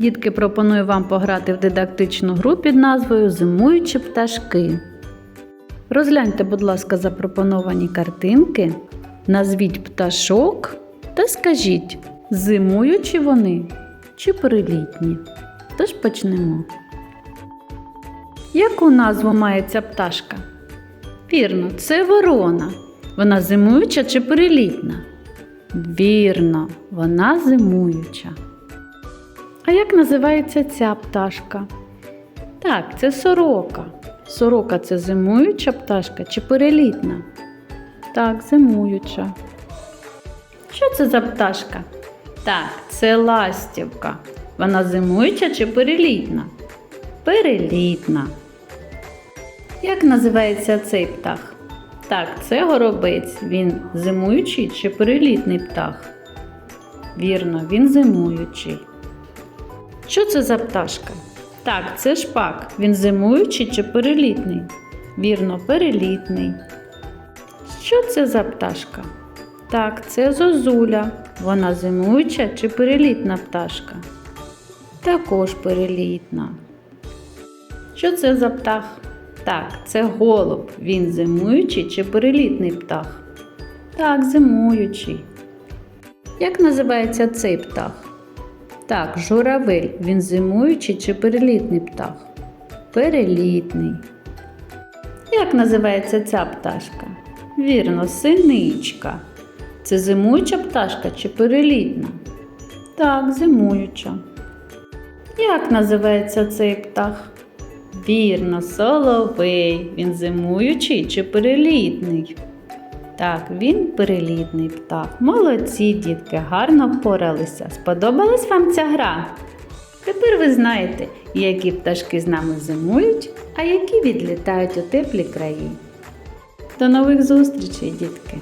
Дітки, пропоную вам пограти в дидактичну гру під назвою Зимуючі пташки. Розгляньте, будь ласка, запропоновані картинки, назвіть пташок та скажіть, зимуючі вони чи перелітні. Тож почнемо. Яку назву має ця пташка? Вірно, це ворона. Вона зимуюча чи перелітна? Вірно, вона зимуюча. А як називається ця пташка? Так, це сорока. Сорока це зимуюча пташка чи перелітна? Так, зимуюча. Що це за пташка? Так, це ластівка. Вона зимуюча чи перелітна? Перелітна. Як називається цей птах? Так, це горобець. Він зимуючий чи перелітний птах? Вірно, він зимуючий. Що це за пташка? Так, це шпак. Він зимуючий чи перелітний? Вірно, перелітний. Що це за пташка? Так, це зозуля. Вона зимуюча чи перелітна пташка? Також перелітна. Що це за птах? Так, це голуб. Він зимуючий чи перелітний птах? Так, зимуючий. Як називається цей птах? Так, журавель. Він зимуючий чи перелітний птах? Перелітний. Як називається ця пташка? Вірно, синичка. Це зимуюча пташка чи перелітна? Так, зимуюча. Як називається цей птах? Вірно, соловей. Він зимуючий чи перелітний? Так, він перелітний птах. Молодці, дітки, гарно впоралися. Сподобалась вам ця гра? Тепер ви знаєте, які пташки з нами зимують, а які відлітають у теплі краї. До нових зустрічей, дітки!